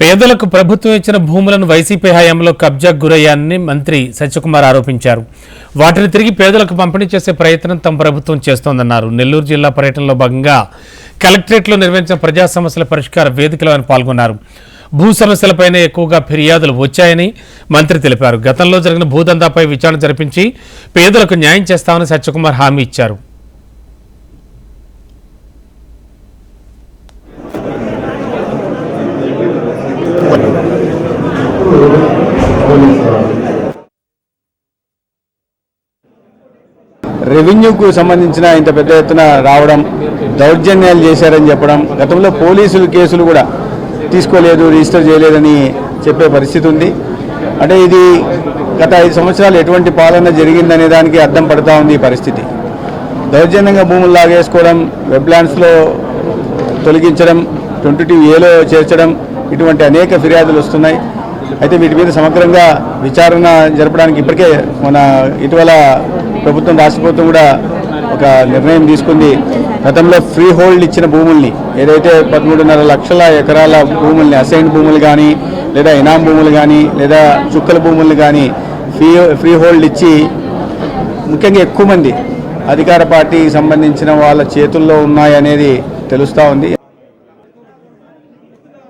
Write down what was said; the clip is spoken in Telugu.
పేదలకు ప్రభుత్వం ఇచ్చిన భూములను వైసీపీ హయాంలో కబ్జా గురయ్యానని మంత్రి సత్యకుమార్ ఆరోపించారు. వాటిని తిరిగి పేదలకు పంపిణీ చేసే ప్రయత్నం తమ ప్రభుత్వం చేస్తోందన్నారు. నెల్లూరు జిల్లా పర్యటనలో భాగంగా కలెక్టరేట్లో నిర్వహించిన ప్రజా సమస్యల పరిష్కార వేదికలో ఆయన పాల్గొన్నారు. భూ సమస్యలపైనే ఎక్కువగా ఫిర్యాదులు వచ్చాయని మంత్రి తెలిపారు. గతంలో జరిగిన భూదందాపై విచారణ జరిపించి పేదలకు న్యాయం చేస్తామని సత్యకుమార్ హామీ ఇచ్చారు. రెవెన్యూకు సంబంధించిన ఇంత పెద్ద ఎత్తున రావడం దౌర్జన్యాలు చేశారని చెప్పడం గతంలో పోలీసులు కేసులు కూడా తీసుకోలేదు రిజిస్టర్ చేయలేదని చెప్పే పరిస్థితి ఉంది. అంటే ఇది గత ఐదు సంవత్సరాలు ఎటువంటి పాలన జరిగిందనే దానికి అర్థం పడుతూ ఉంది ఈ పరిస్థితి. దౌర్జన్యంగా భూములు లాగేసుకోవడం వెబ్లాండ్స్లో తొలగించడం ట్వంటీ టూ ఏలో చేర్చడం ఇటువంటి అనేక ఫిర్యాదులు వస్తున్నాయి. అయితే వీటి మీద సమగ్రంగా విచారణ జరపడానికి ఇప్పటికే మన ఇటీవల ప్రభుత్వం రాష్ట్ర ప్రభుత్వం కూడా ఒక నిర్ణయం తీసుకుంది. గతంలో ఫ్రీ హోల్డ్ ఇచ్చిన భూముల్ని ఏదైతే పదమూడున్నర లక్షల ఎకరాల భూముల్ని అసైన్ భూములు కానీ లేదా ఇనాం భూములు కానీ లేదా చుక్కల భూములు కానీ ఫ్రీ ఫ్రీ హోల్డ్ ఇచ్చి ముఖ్యంగా ఎక్కువ మంది అధికార పార్టీకి సంబంధించిన వాళ్ళ చేతుల్లో ఉన్నాయనేది తెలుస్తూ ఉంది.